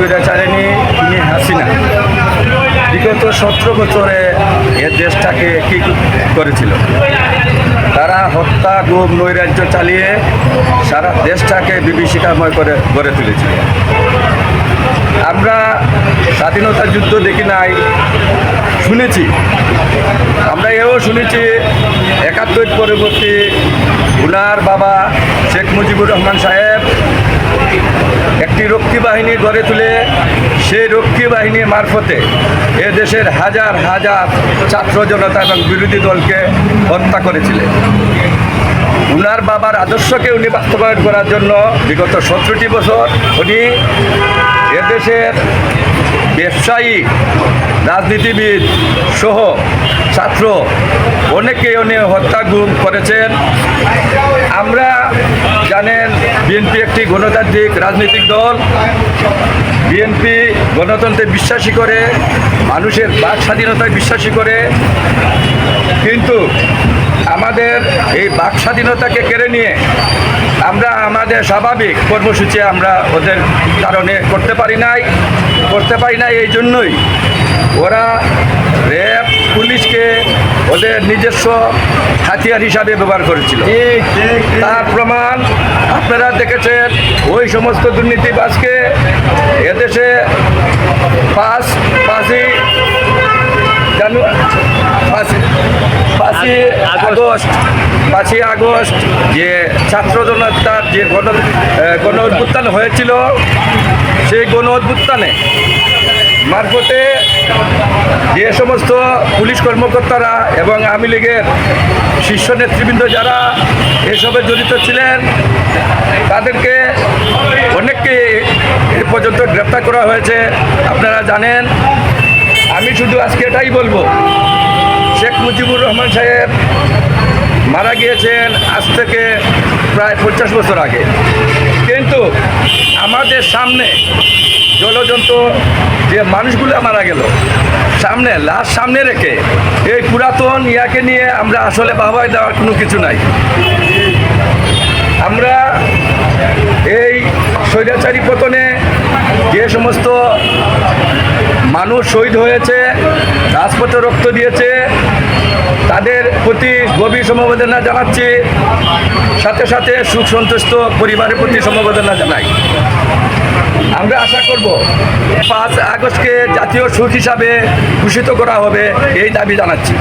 সুবিধা স্বৈরাচারিণী তিনি হাসিনা। বিগত সতেরো বছরে এ দেশটাকে কি করেছিল? তারা হত্যা, গুম, নৈরাজ্য চালিয়ে সারা দেশটাকে বিভীষিকাময় করে, গড়ে তুলেছিল। আমরা স্বাধীনতা যুদ্ধ দেখি নাই, শুনেছি। আমরা এও শুনেছি, একাত্তর পরবর্তী উনার বাবা শেখ মুজিবুর রহমান সাহেব একটি রক্ষী বাহিনী গড়ে তুলে সেই রক্ষী বাহিনীর মারফতে এ দেশের হাজার হাজার ছাত্র জনতা এবং বিরোধী দলকে হত্যা করেছিলেন। উনার বাবার আদর্শকে উনি বাস্তবায়ন করার জন্য বিগত সতেরোটি বছর উনি এদেশের ব্যবসায়ী, রাজনীতিবিদ সহ ছাত্র অনেকে উনি হত্যা গুম করেছেন। আমরা জানেন, বিএনপি একটি গণতান্ত্রিক রাজনৈতিক দল। বিএনপি গণতন্ত্রে বিশ্বাসী করে, মানুষের বাক স্বাধীনতায় বিশ্বাসী করে। কিন্তু আমাদের এই বাক স্বাধীনতাকে কেড়ে নিয়ে আমরা আমাদের স্বাভাবিক কর্মসূচি আমরা ওদের কারণে করতে পারি নাই, করতে পারি নাই এই জন্যই ওরা র্যাব, পুলিশকে ওদের নিজস্ব হাতিয়ার হিসাবে ব্যবহার করেছিল। তার প্রমাণ আপনারা দেখেছেন, ওই সমস্ত দুর্নীতিবাজকে এদেশে পাঁচ, পাঁচই জানুয়ারি আগস্ট, পাঁচই আগস্ট যে ছাত্র জনতার যে গণ গণ উদ্বুত্থান হয়েছিল, সেই গণ উদ্বুত্থানে মারফতে যে সমস্ত পুলিশ কর্মকর্তারা এবং আওয়ামী লীগের শীর্ষ নেতৃবৃন্দ যারা এসবে জড়িত ছিলেন, তাদেরকে অনেককে এ পর্যন্ত গ্রেপ্তার করা হয়েছে। আপনারা জানেন, আমি শুধু আজকে এটাই বলব মুজিবুর রহমান সাহেব মারা গিয়েছেন আজ থেকে প্রায় পঞ্চাশ বছর আগে। কিন্তু আমাদের সামনে জলজন্ত যে মানুষগুলো মারা গেল, সামনে, লাশ সামনে রেখে এই পুরাতন ইয়াকে নিয়ে আমরা আসলে বাহবাই দেওয়ার কোনো কিছু নাই। আমরা এই স্বৈরাচারী পতনে যে সমস্ত মানুষ শহীদ হয়েছে, রাজপথে রক্ত দিয়েছে তাদের প্রতি গভীর সমবেদনা জানাচ্ছি। সাথে সাথে সুখ সন্তুষ্ট পরিবারের প্রতি সমবেদনা জানাই। আমরা আশা করব পাঁচ আগস্টকে জাতীয় সুখ হিসাবে ঘোষিত করা হবে, এই দাবি জানাচ্ছি।